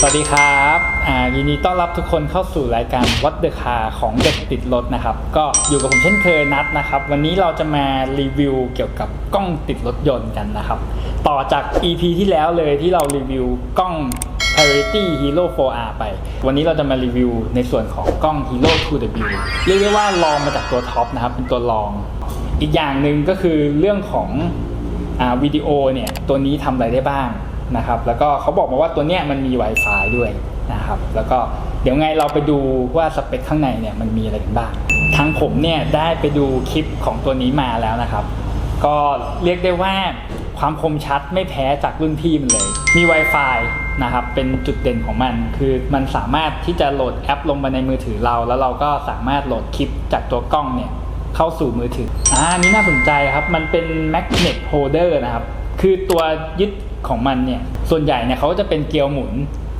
สวัสดีครับอ่ายินดีต้อนรับทุกคนเข้าสู่รายการ What the Car ของเด็กติดรถนะครับ ก็อยู่กับผมเช่นเคยนัดนะครับ วันนี้เราจะมารีวิวเกี่ยวกับกล้องติดรถยนต์กันนะครับ ต่อจาก EP ที่แล้วเลยที่เรารีวิวกล้อง Priority Hero 4R ไป วันนี้เราจะมารีวิวในส่วนของกล้อง Hero 2W เรียกได้ว่าลองมาจากตัวท็อปนะครับ เป็นตัวลอง อีกอย่างหนึ่งก็คือเรื่องของอ่าวิดีโอเนี่ยตัวนี้ทำอะไรได้บ้าง นะครับแล้วก็เขาบอกมาว่าตัวเนี้ยมันมี Wi-Fi ด้วยนะครับแล้วก็เดี๋ยวไงเราไปดูว่าสเปคข้างในเนี่ยมันมีอะไรกันบ้างทางผมเนี่ยได้ไปดูคลิปของตัวนี้มาแล้วนะครับ ก็เรียกได้ว่าความคมชัดไม่แพ้จากรุ่นพี่มันเลย มี Wi-Fi นะครับเป็นจุดเด่นของมัน คือมันสามารถที่จะโหลดแอปลงมาในมือถือเรา แล้วเราก็สามารถโหลดคลิปจากตัวกล้องเนี่ยเข้าสู่มือถืออ่านนี้น่าสนใจครับ มันเป็น magnet holder นะครับ คือตัวยึดของมันเนี่ยส่วนใหญ่เนี่ยเขาก็จะเป็นเกลียวหมุน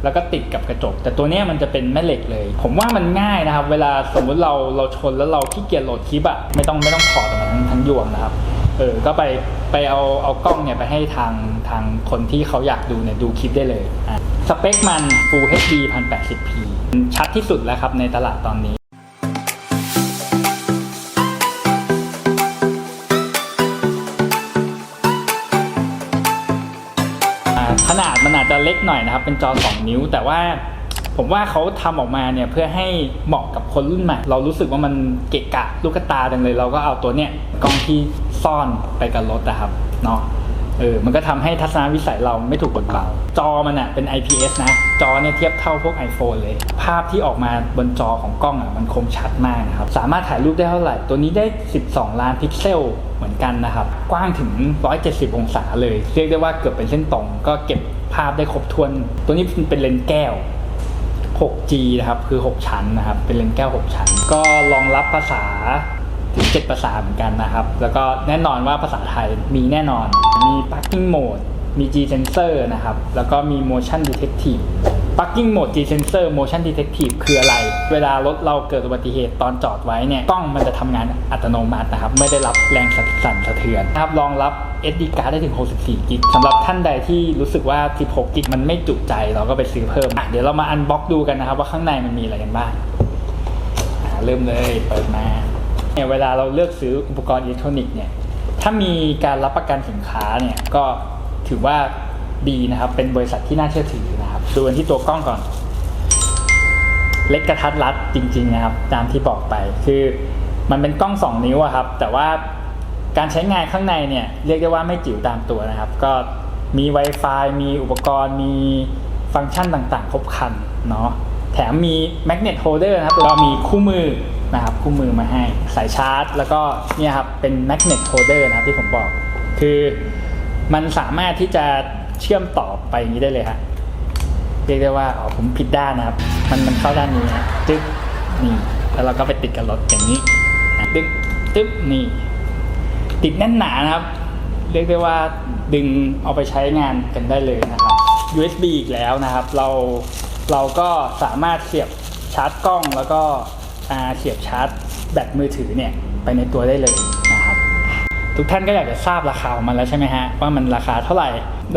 แล้วก็ติดกับกระจก แต่ตัวเนี้ยมันจะเป็นแม่เหล็กเลย ผมว่ามันง่ายนะครับ เวลาสมมุติเราเราชนแล้วเราขี้เกียจโหลดคลิปอะไม่ต้องไม่ต้องถอดออกมาทั้งทั้งยวงนะครับเออก็ไปไปเอาเอากล้องเนี่ยไปให้ทางทางคนที่เขาอยากดูเนี่ยดูคลิปได้เลยอะสเปคมัน Full HD 1080p ชัดที่สุดแล้วครับในตลาดตอนนี้ ขนาดมันอาจจะเล็กหน่อยนะครับ เป็นจอ 2 นิ้ว แต่ว่าผมว่าเขาทำออกมาเนี่ยเพื่อให้เหมาะกับคนรุ่นใหม่ เรารู้สึกว่ามันเกะกะลูกตาจังเลย เราก็เอาตัวเนี้ยกล้องที่ซ่อนไปกับรถนะครับเนาะ เออ มันก็ทำให้ทัศนวิสัยเราไม่ถูกบดบังจอมันอะเป็น IPS นะ จอเนี่ยเทียบเท่าพวก iPhone เลย ภาพที่ออกมาบนจอของกล้องอะมันคมชัดมากนะครับ สามารถถ่ายรูปได้เท่าไหร่ ตัวนี้ได้ 12 ล้านพิกเซลเหมือนกันนะครับ กว้างถึง 170 องศาเลย เรียกได้ว่าเกือบเป็นเส้นตรง ก็เก็บภาพได้ครบถ้วน ตัวนี้เป็นเลนส์แก้ว 6G นะครับ คือ 6 ชั้นนะครับ เป็นเลนส์แก้ว 6 ชั้น ก็รองรับภาษา ถึง7ภาษาเหมือนกันนะครับ แล้วก็แน่นอนว่าภาษาไทยมีแน่นอน มี parking mode มี G sensor นะครับ แล้วก็มี motion detective parking mode G sensor motion detective คืออะไร เวลารถเราเกิดอุบัติเหตุตอนจอดไว้เนี่ยกล้องมันจะทำงานอัตโนมัตินะครับ ไม่ได้รับแรงสั่นสะเทือนนะครับรองรับ SD card ได้ถึง 64 กิกสำหรับท่านใดที่รู้สึกว่า 16 กิกมันไม่จุใจเราก็ไปซื้อเพิ่มอะเดี๋ยวเรามาอันบ็อกดูกันนะครับ ว่าข้างในมันมีอะไรกันบ้างเริ่มเลยเปิดมา เนี่ยเวลาเราเลือกซื้ออุปกรณ์อิเล็กทรอนิกส์เนี่ยถ้ามีการรับประกันสินค้าเนี่ยก็ถือว่าดีนะครับ เป็นบริษัทที่น่าเชื่อถือนะครับ ดูกันที่ตัวกล้องก่อน เล็กกระทัดรัดจริง ๆ นะครับ ตามที่บอกไปคือมันเป็นกล้อง 2 นิ้วครับ แต่ว่าการใช้งานข้างในเนี่ยเรียกได้ว่าไม่จิ๋วตามตัวนะครับ ก็มี Wi-Fi มีอุปกรณ์ มีฟังก์ชันต่างๆ ครบครันเนาะแถมมี magnet holder นะครับก็มีคู่มือ นะครับคู่มือมาให้สายชาร์จ แล้วก็เนี่ยครับเป็น magnet holder นะครับที่ผมบอก คือมันสามารถที่จะเชื่อมต่อไปอย่างนี้ได้เลยฮะเรียกได้ว่าอ๋อผมผิดด้านนะครับ มันมันเข้าด้านนี้นะตึ๊บนี่แล้วเราก็ไปติดกับรถอย่างนี้นะตึ๊บตึ๊บนี่ ติดแน่นหนานะครับ เรียกได้ว่าดึงเอาไปใช้งานกันได้เลยนะครับ USB อีกแล้วนะครับ เราเราก็สามารถเสียบชาร์จกล้องแล้วก็ เสียบชาร์จแบตมือถือเนี่ยไปในตัวได้เลยนะครับ ทุกท่านก็อยากจะทราบราคาของมันแล้วใช่ไหมฮะ ว่ามันราคาเท่าไหร่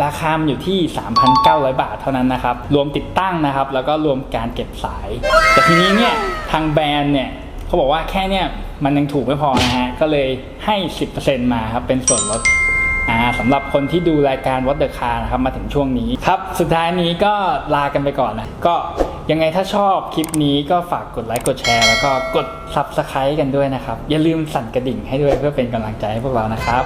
ราคามันอยู่ที่ 3,900 บาทเท่านั้นนะครับ รวมติดตั้งนะครับ แล้วก็รวมการเก็บสาย แต่ทีนี้เนี่ยทางแบรนด์เนี่ยเขาบอกว่าแค่เนี่ยมันยังถูกไม่พอนะฮะ ก็เลยให้ 10%มาครับเป็นส่วนลดสำหรับคนที่ดูรายการ What the Car นะครับมาถึงช่วงนี้ครับ สุดท้ายนี้ก็ลากันไปก่อนนะ ก็ ยังไงถ้าชอบคลิปนี้ก็ฝากกดไลค์กดแชร์แล้วก็กด Subscribe กันด้วยนะครับ อย่าลืมสั่นกระดิ่งให้ด้วยเพื่อเป็นกำลังใจให้พวกเรานะครับ